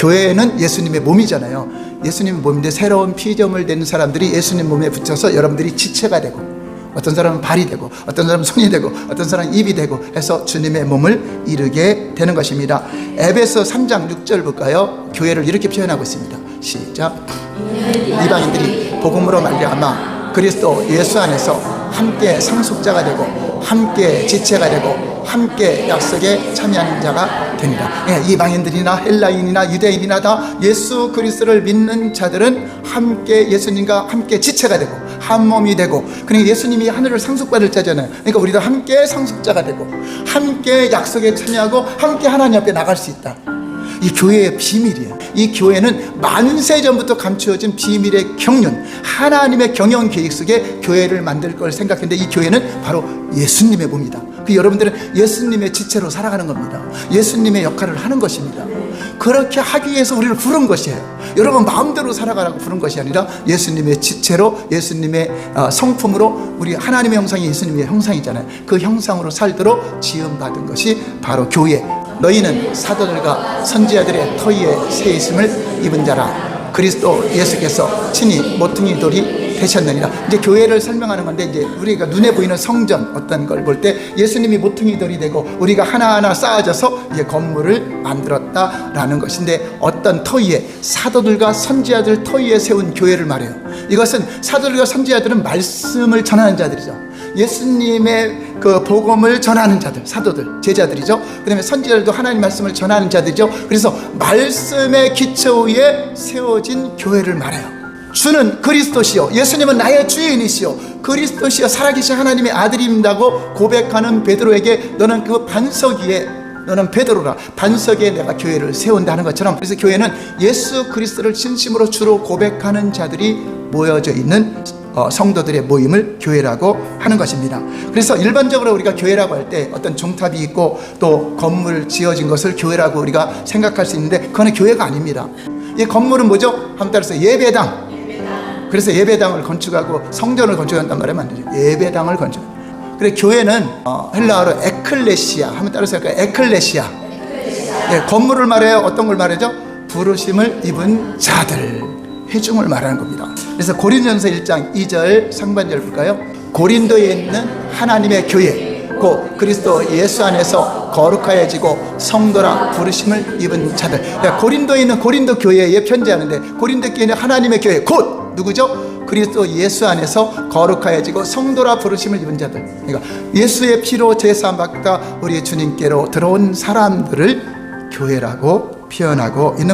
교회는 예수님의 몸이잖아요. 예수님의 몸인데 새로운 피조물 된 사람들이 예수님 몸에 붙여서 여러분들이 지체가 되고 어떤 사람은 발이 되고 어떤 사람은 손이 되고 어떤 사람은 입이 되고 해서 주님의 몸을 이루게 되는 것입니다. 에베소 3장 6절 볼까요? 교회를 이렇게 표현하고 있습니다. 시작. 이방인들이 복음으로 말미암아 그리스도 예수 안에서 함께 상속자가 되고 함께 지체가 되고 함께 약속에 참여하는 자가 됩니다. 예, 이방인들이나 헬라인이나 유대인이나 다 예수 그리스도를 믿는 자들은 함께 예수님과 함께 지체가 되고 한 몸이 되고 그러니까 예수님이 하늘을 상속받을 자잖아요. 그러니까 우리도 함께 상속자가 되고 함께 약속에 참여하고 함께 하나님 앞에 나갈 수 있다. 이 교회의 비밀이에요. 이 교회는 만세 전부터 감추어진 비밀의 경륜, 하나님의 경영 계획 속에 교회를 만들 걸 생각했는데 이 교회는 바로 예수님의 몸이다. 그 여러분들은 예수님의 지체로 살아가는 겁니다. 예수님의 역할을 하는 것입니다. 그렇게 하기 위해서 우리를 부른 것이에요. 여러분 마음대로 살아가라고 부른 것이 아니라 예수님의 지체로 예수님의 어, 성품으로 우리 하나님의 형상이 예수님의 형상이잖아요. 그 형상으로 살도록 지음 받은 것이 바로 교회. 너희는 사도들과 선지자들의 터위에 새 있음을 입은 자라. 그리스도 예수께서 친히 모퉁이 돌이 되셨느니라. 이제 교회를 설명하는 건데 이제 우리가 눈에 보이는 성전 어떤 걸 볼 때 예수님이 모퉁이 돌이 되고 우리가 하나하나 쌓아져서 이제 건물을 만들었다라는 것인데 어떤 터위에 사도들과 선지자들 터위에 세운 교회를 말해요. 이것은 사도들과 선지자들은 말씀을 전하는 자들이죠. 예수님의 그 복음을 전하는 자들, 사도들, 제자들이죠. 그다음에 선지자들도 하나님 말씀을 전하는 자들이죠. 그래서 말씀의 기초 위에 세워진 교회를 말해요. 주는 그리스도시요 예수님은 나의 주인이시요 그리스도시요 살아계신 하나님의 아들입니다고 고백하는 베드로에게 너는 그 반석 위에 너는 베드로라 반석에 내가 교회를 세운다는 것처럼 그래서 교회는 예수 그리스도를 진심으로 주로 고백하는 자들이 모여져 있는 어, 성도들의 모임을 교회라고 하는 것입니다. 그래서 일반적으로 우리가 교회라고 할 때 어떤 종탑이 있고 또 건물 지어진 것을 교회라고 우리가 생각할 수 있는데 그거는 교회가 아닙니다. 이 건물은 뭐죠? 한번 따라서 예배당. 그래서 예배당을 건축하고 성전을 건축한단 말이면 안 되죠. 예배당을 건축. 그래 교회는 어, 헬라어로 에클레시아 한번 따라서 할까요? 에클레시아. 예, 건물을 말해요. 어떤 걸 말하죠? 부르심을 입은 자들. 회중을 말하는 겁니다. 그래서 고린전서 1장 2절 상반절 볼까요? 고린도에 있는 하나님의 교회 곧 그리스도 예수 안에서 거룩하여지고 성도라 부르심을 입은 자들. 그러니까 고린도에 있는 고린도 교회에 편지하는데 고린도 교회는 하나님의 교회 곧 누구죠? 그리스도 예수 안에서 거룩하여지고 성도라 부르심을 입은 자들. 그러니까 예수의 피로 제사함 받다 우리 주님께로 들어온 사람들을 교회라고 표현하고 있는